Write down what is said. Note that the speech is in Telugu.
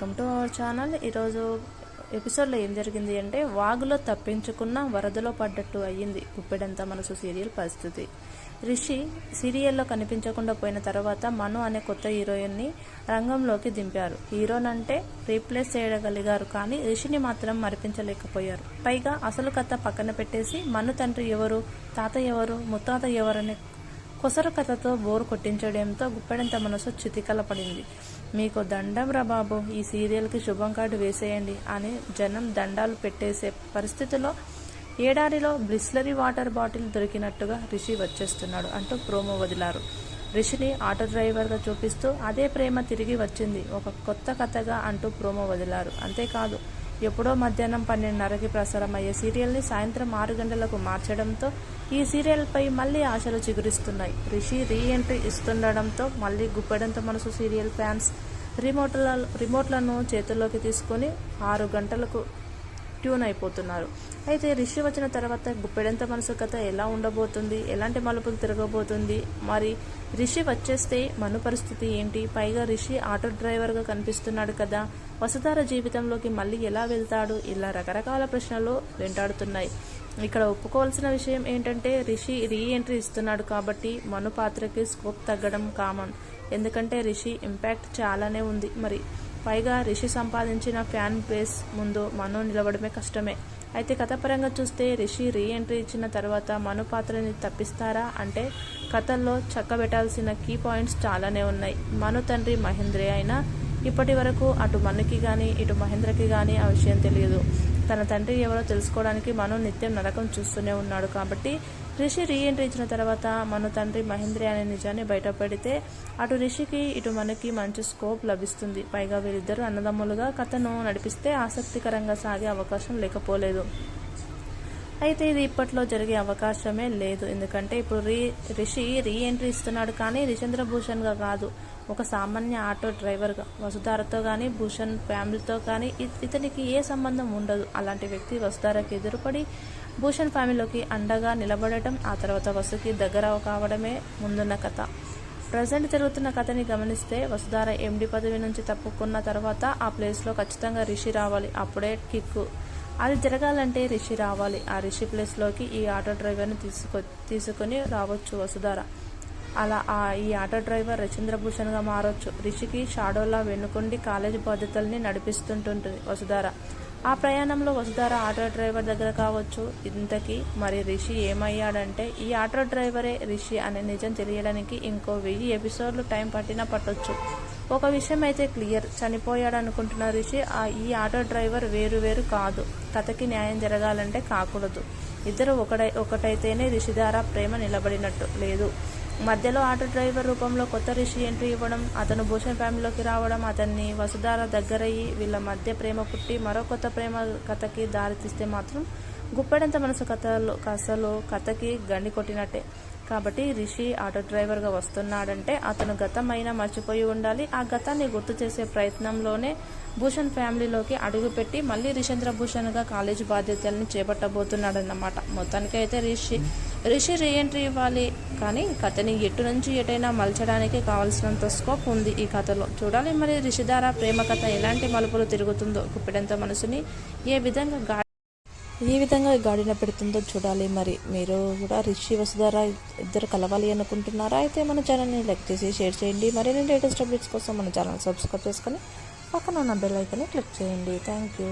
Welcome to our channel. ఈరోజు ఎపిసోడ్లో ఏం జరిగింది అంటే వాగులో తప్పించుకున్న వరదలో పడ్డట్టు అయ్యింది గుప్పెడంత మనసు సీరియల్ పరిస్థితి. రిషి సీరియల్లో కనిపించకుండా పోయిన తర్వాత మను అనే కొత్త హీరోయిన్ని రంగంలోకి దింపారు. హీరోనంటే రీప్లేస్ చేయగలిగారు కానీ రిషిని మాత్రం మరిపించలేకపోయారు. పైగా అసలు కథ పక్కన పెట్టేసి మను తండ్రి ఎవరు తాత ఎవరు ముత్తాత ఎవరనే కొసరు కథతో బోరు కొట్టించడంతో గుప్పెడంత మనసు చితికల పడింది మీకు దండం రా బాబు ఈ సీరియల్కి శుభం కార్డు వేసేయండి అని జనం దండాలు పెట్టేసే పరిస్థితిలో ఏడాదిలో బ్రిస్లరీ వాటర్ బాటిల్ దొరికినట్టుగా రిషి వచ్చేస్తున్నాడు అంటూ ప్రోమో వదిలారు. రిషిని ఆటో డ్రైవర్గా చూపిస్తూ అదే ప్రేమ తిరిగి వచ్చింది ఒక కొత్త కథగా అంటూ ప్రోమో వదిలారు. అంతేకాదు ఎప్పుడో మధ్యాహ్నం పన్నెండున్నరకి ప్రసారం అయ్యే సీరియల్ని సాయంత్రం ఆరు గంటలకు మార్చడంతో ఈ సీరియల్పై మళ్ళీ ఆశలు చిగురిస్తున్నాయి. రిషి రీ ఎంట్రీ ఇస్తుండడంతో మళ్ళీ గుప్పెడంత మనసు సీరియల్ ఫ్యాన్స్ రిమోట్ల రిమోట్లను చేతుల్లోకి తీసుకొని ఆరు గంటలకు ట్యూన్ అయిపోతున్నారు. అయితే రిషి వచ్చిన తర్వాత గుప్పెడంత మనసు కథ ఎలా ఉండబోతుంది? ఎలాంటి మలుపులు తిరగబోతుంది? మరి రిషి వచ్చేస్తే మను పరిస్థితి ఏంటి? పైగా రిషి ఆటో డ్రైవర్గా కనిపిస్తున్నాడు కదా. వసుధార జీవితంలోకి మళ్ళీ ఎలా వెళ్తాడు? ఇలా రకరకాల ప్రశ్నలు వెంటాడుతున్నాయి. ఇక్కడ ఒప్పుకోవాల్సిన విషయం ఏంటంటే రిషి రీ ఎంట్రీ ఇస్తున్నాడు కాబట్టి మను పాత్రకి స్కోప్ తగ్గడం కామన్. ఎందుకంటే రిషి ఇంపాక్ట్ చాలానే ఉంది. మరి పైగా రిషి సంపాదించిన ఫ్యాన్ బేస్ ముందు మను నిలవడమే కష్టమే. అయితే కథపరంగా చూస్తే రిషి రీ ఎంట్రీ ఇచ్చిన తర్వాత మను పాత్రని తప్పిస్తారా అంటే కథల్లో చక్కబెట్టాల్సిన కీ పాయింట్స్ చాలానే ఉన్నాయి. మను తండ్రి మహేంద్రే అయినా ఇప్పటి వరకు అటు మనుకి కానీ ఇటు మహేంద్రకి కానీ ఆ విషయం తెలియదు. తన తండ్రి ఎవరో తెలుసుకోవడానికి మను నిత్యం నరకం చూస్తూనే ఉన్నాడు కాబట్టి రిషి రీఎంట్రీ ఇచ్చిన తర్వాత మన తండ్రి మహేంద్రి అనే నిజాన్ని బయటపెడితే అటు రిషికి ఇటు మనకి మంచి స్కోప్ లభిస్తుంది. పైగా వీరిద్దరూ అన్నదమ్ములుగా కథను నడిపిస్తే ఆసక్తికరంగా సాగే అవకాశం లేకపోలేదు. అయితే ఇది ఇప్పట్లో జరిగే అవకాశమే లేదు. ఎందుకంటే ఇప్పుడు రీ రిషి రీ ఎంట్రీ ఇస్తున్నాడు కానీ రిచంద్ర భూషణ్గా కాదు. ఒక సామాన్య ఆటో డ్రైవర్గా. వసుధారతో కానీ భూషణ్ ఫ్యామిలీతో కానీ ఇతనికి ఏ సంబంధం ఉండదు. అలాంటి వ్యక్తి వసుధారకి ఎదురుపడి భూషణ్ ఫ్యామిలీలోకి అండగా నిలబడటం ఆ తర్వాత వసుకి దగ్గర కావడమే ముందున్న కథ. ప్రజెంట్ జరుగుతున్న కథని గమనిస్తే వసుధార ఎండి పదవి నుంచి తప్పుకున్న తర్వాత ఆ ప్లేస్లో ఖచ్చితంగా రిషి రావాలి. అప్పుడే కిక్కు. అది జరగాలంటే రిషి రావాలి. ఆ రిషి ప్లేస్లోకి ఈ ఆటో డ్రైవర్ని తీసుకొ తీసుకొని రావచ్చు వసుధార. అలా ఆ ఈ ఆటో డ్రైవర్ రచంద్రభూషణ్గా మారొచ్చు. రిషికి షాడోలా వెన్నుకుండి కాలేజీ బాధ్యతల్ని నడిపిస్తుంటుంటుంది వసుధార. ఆ ప్రయాణంలో వసుధార ఆటో డ్రైవర్ దగ్గర కావచ్చు. ఇంతకీ మరి రిషి ఏమయ్యాడంటే ఈ ఆటో డ్రైవరే రిషి అనే నిజం తెలియడానికి ఇంకో వెయ్యి ఎపిసోడ్లు టైం పట్టినా పట్టొచ్చు. ఒక విషయం అయితే క్లియర్. చనిపోయాడు అనుకుంటున్న రిషి ఆ ఈ ఆటో డ్రైవర్ వేరు వేరు కాదు. కథకి న్యాయం జరగాలంటే కాకూడదు. ఇద్దరు ఒకటై ఒకటైతేనే రిషి ద్వారా ప్రేమ నిలబడినట్టు లేదు. మధ్యలో ఆటో డ్రైవర్ రూపంలో కొత్త రిషి ఎంట్రీ ఇవ్వడం అతను భూషణ్ ఫ్యామిలీలోకి రావడం అతన్ని వసుధార దగ్గరయ్యి వీళ్ళ మధ్య ప్రేమ పుట్టి మరో కొత్త ప్రేమ కథకి దారితీస్తే మాత్రం గుప్పెడంత మనసు కథలో కథలో కథకి గండి కొట్టినట్టే. కాబట్టి రిషి ఆటో డ్రైవర్గా వస్తున్నాడంటే అతను గతమైనా మర్చిపోయి ఉండాలి. ఆ గతాన్ని గుర్తు చేసే ప్రయత్నంలోనే భూషణ్ ఫ్యామిలీలోకి అడుగుపెట్టి మళ్ళీ రిషేంద్ర భూషణ్గా కాలేజీ బాధ్యతలను చేపట్టబోతున్నాడన్నమాట. మొత్తానికైతే రిషి రిషి రీఎంట్రీ ఇవ్వాలి కానీ కథని ఎటు నుంచి ఎటైనా మలచడానికి కావాల్సినంత స్కోప్ ఉంది ఈ కథలో. చూడాలి మరి రిషిధార ప్రేమ కథ ఎలాంటి మలుపులు తిరుగుతుందో కుప్పిడంత మనసుని ఏ విధంగా ఏ విధంగా గాడిన పెడుతుందో చూడాలి. మరి మీరు కూడా రిషి వసుధార ఇద్దరు కలవాలి అనుకుంటున్నారా? అయితే మన ఛానల్ని లైక్ చేసి షేర్ చేయండి. మరిన్ని లేటెస్ట్ అప్డేట్స్ కోసం మన ఛానల్ సబ్స్క్రైబ్ చేసుకొని పక్కన ఉన్న బెల్ ఐకన్ని క్లిక్ చేయండి. Thank you